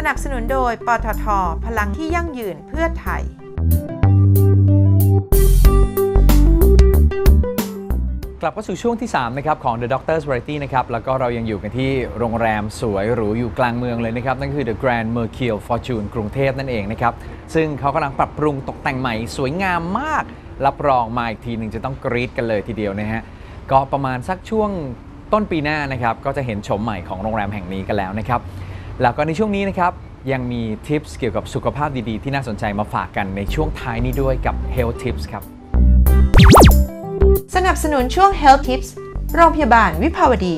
สนับสนุนโดย ปตท พลังที่ยั่งยืนเพื่อไทย กลับเข้าสู่ช่วงที่ 3 นะครับ ของ The Doctor's Variety นะครับ แล้วก็เรายังอยู่กันที่โรงแรมสวยหรูอยู่กลางเมืองเลยนะครับ นั่นคือ The Grand Mercure Fortune กรุงเทพนั่นเองนะครับ ซึ่งเขากำลังปรับปรุงตกแต่งใหม่สวยงามมาก รับรองมาอีกทีหนึ่งจะต้องกรี๊ดกันเลยทีเดียวนะฮะก็ประมาณสักช่วงต้นปีหน้านะครับก็จะเห็นชมใหม่ของโรงแรมแห่งนี้กันแล้วนะครับ แล้วก็ในช่วงนี้นะครับ ยังมีทิปส์เกี่ยวกับสุขภาพดีๆ ที่น่าสนใจมาฝากกันในช่วงท้ายนี้ด้วยกับ Health Tips ครับ สนับสนุนช่วง Health Tips โรงพยาบาลวิภาวดี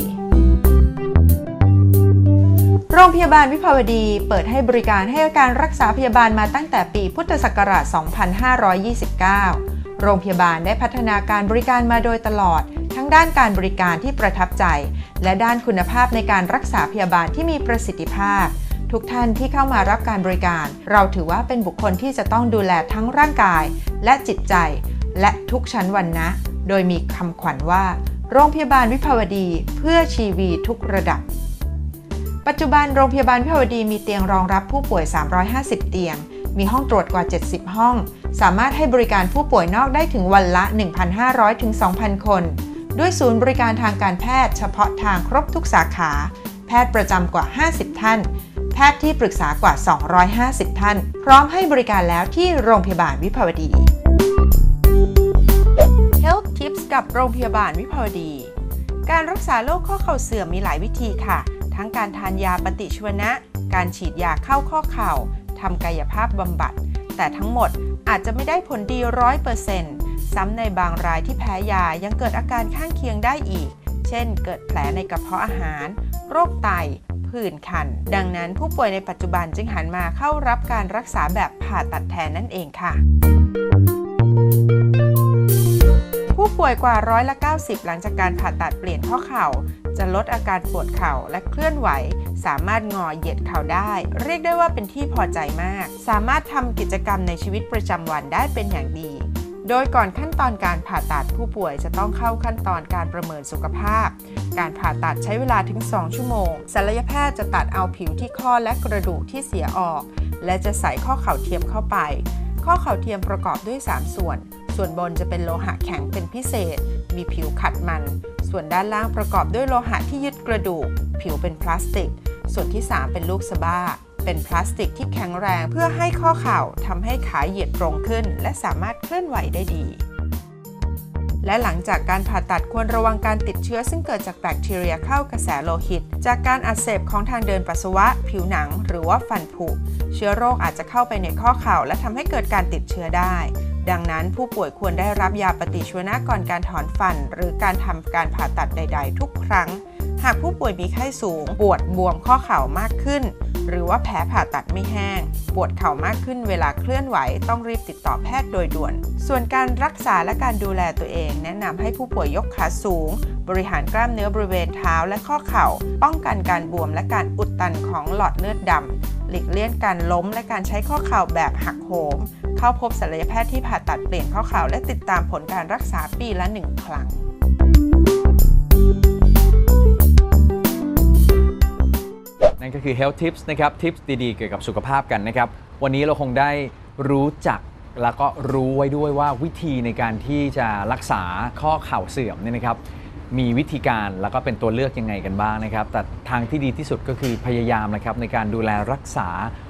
โรงพยาบาลวิภาวดีเปิดให้บริการให้การรักษาพยาบาลมาตั้งแต่ปีพุทธศักราช 2529 โรงพยาบาลได้พัฒนาการบริการมาโดยตลอด ทั้งด้านการบริการที่ประทับใจ และด้านคุณภาพในการรักษาพยาบาลที่มีประสิทธิภาพ ทุกท่านที่เข้ามารับการบริการ เราถือว่าเป็นบุคคลที่จะต้องดูแลทั้งร่างกาย และจิตใจ และทุกชั้นวันนะ โดยมีคำขวัญว่า โรงพยาบาลวิภาวดีเพื่อชีวีทุกระดับ ปัจจุบันโรงพยาบาลวิภาวดีมีเตียงรองรับผู้ป่วย 350 เตียง มีห้องตรวจกว่า 70 ห้องสามารถให้บริการผู้ป่วยนอกได้ถึงวันละ 1,500ถึง2,000 คน ด้วยศูนย์บริการทางการแพทย์เฉพาะทางครบทุกสาขา แพทย์ประจำกว่า 50 ท่าน แพทย์ที่ปรึกษากว่า 250 ท่าน พร้อมให้บริการแล้วที่โรงพยาบาลวิภาวดี Health Tips กับโรงพยาบาลวิภาวดี การรักษาโรคข้อเข่าเสื่อมมีหลายวิธีค่ะ ทั้งการทานยาปฏิชีวนะ การฉีดยาเข้าข้อเข่าทำกายภาพบำบัด แต่ทั้งหมดอาจจะไม่ได้ผลดีร้อยเปอร์เซ็นต์ ซ้ำในบางรายที่แพ้ยายังเกิดอาการข้างเคียงได้อีก เช่น เกิดแผลในกระเพาะอาหาร โรคไตผื่นคัน ดังนั้นผู้ป่วยในปัจจุบันจึงหันมาเข้ารับการรักษาแบบผ่าตัดแทนนั่นเองค่ะ ผู้ป่วยกว่าร้อยละ90 หลังจากการผ่าตัดเปลี่ยนข้อเข่า จะลดอาการปวดเข่าและเคลื่อนไหว สามารถงอเหยียดเข่าได้ เรียกได้ว่าเป็นที่พอใจมาก สามารถทำกิจกรรมในชีวิตประจำวันได้เป็นอย่างดี โดยก่อนขั้นตอนการผ่าตัดผู้ป่วยจะต้องเข้าขั้นตอนการประเมินสุขภาพ การผ่าตัดใช้เวลาถึง 2 ชั่วโมงศัลยแพทย์จะตัดเอาผิวที่ข้อและกระดูกที่เสียออก และจะใส่ข้อเข่าเทียมเข้าไป ข้อเข่าเทียมประกอบด้วย 3 ส่วน ส่วนบนจะเป็นโลหะแข็งเป็นพิเศษ มีผิวขัดมัน ส่วนด้านล่างประกอบด้วยโลหะที่ยึดกระดูก ผิวเป็นพลาสติก ส่วนที่ 3 เป็นลูกสะบ้า เป็นพลาสติกที่แข็งแรงเพื่อให้ข้อเข่าทำให้ขาเหยียดตรงขึ้น และสามารถเคลื่อนไหวได้ดี และหลังจากการผ่าตัดควรระวังการติดเชื้อซึ่งเกิดจากแบคทีเรียเข้ากระแสโลหิต จากการอักเสบของทางเดินปัสสาวะ ผิวหนัง หรือว่าฟันผุ เชื้อโรคอาจจะเข้าไปในข้อเข่า และทำให้เกิดการติดเชื้อได้ดังนั้นผู้ป่วยควรได้รับยาปฏิชีวนะก่อนการถอนฟัน หรือการทำการผ่าตัดใด ๆ ทุกครั้ง หากผู้ป่วยมีไข้สูง ปวดบวมข้อเข่ามากขึ้น หรือว่าแผลผ่าตัดไม่แห้ง ปวดเข่ามากขึ้นเวลาเคลื่อนไหวต้องรีบติดต่อแพทย์โดยด่วน ส่วนการรักษาและการดูแลตัวเอง แนะนำให้ผู้ป่วยยกขาสูง บริหารกล้ามเนื้อบริเวณเท้าและข้อเข่า ป้องกันการบวมและการอุดตันของหลอดเลือดดำหลีกเลี่ยงการล้มและการใช้ข้อเข่าแบบหักโหม เข้าพบศัลยแพทย์ที่ผ่าตัดเปลี่ยนข้อเข่าและติดตามผลการรักษาปีละหนึ่งครั้ง นั่นก็คือ Health Tips นะครับ Tips ดีๆ เกี่ยวกับสุขภาพกันนะครับ วันนี้เราคงได้รู้จักแล้วก็รู้ไว้ด้วยว่าวิธีในการที่จะรักษาข้อเข่าเสื่อมเนี่ยนะครับ มีวิธีการแล้วก็เป็นตัวเลือกยังไงกันบ้างนะครับ แต่ทางที่ดีที่สุดก็คือพยายามนะครับในการดูแลรักษา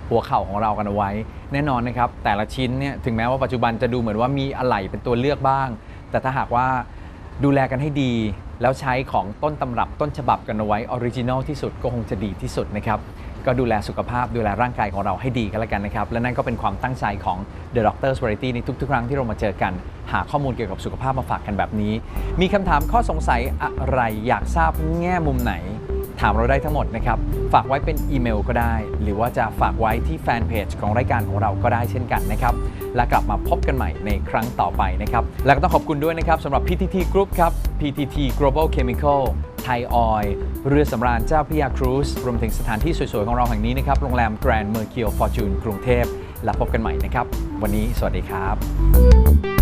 หัวเข่าของเรากันเอาไว้ แน่นอนนะครับ แต่ละชิ้นเนี่ยถึงแม้ว่าปัจจุบันจะดูเหมือนว่ามีอะไหล่เป็นตัวเลือกบ้าง แต่ถ้าหากว่าดูแลกันให้ดี แล้วใช้ของต้นตำรับต้นฉบับกันเอาไว้ออริจินอลที่สุดก็คงจะดีที่สุดนะครับ ก็ดูแลสุขภาพดูแลร่างกายของเราให้ดีกันแล้วกันนะครับ และนั่นก็เป็นความตั้งใจของ The Doctor's Variety ในทุกๆ ครั้งที่เรามาเจอกัน หาข้อมูลเกี่ยวกับสุขภาพมาฝากกันแบบนี้ มีคำถามข้อสงสัยอะไรอยากทราบแง่มุมไหน ถามเราได้ทั้งหมดนะครับ ฝากไว้เป็นอีเมลก็ได้ หรือว่าจะฝากไว้ที่แฟนเพจของรายการของเราก็ได้เช่นกันนะครับ และกลับมาพบกันใหม่ในครั้งต่อไปนะครับ และก็ต้องขอบคุณด้วยนะครับสำหรับ PTT Group ครับ PTT Global Chemical ไทยออยเรือสำราญเจ้าพระยาครูซรวมถึงสถานที่สวยๆ ของเราแห่งนี้นะครับ โรงแรม Grand Mercure Fortune กรุงเทพ และพบกันใหม่นะครับ วันนี้สวัสดีครับ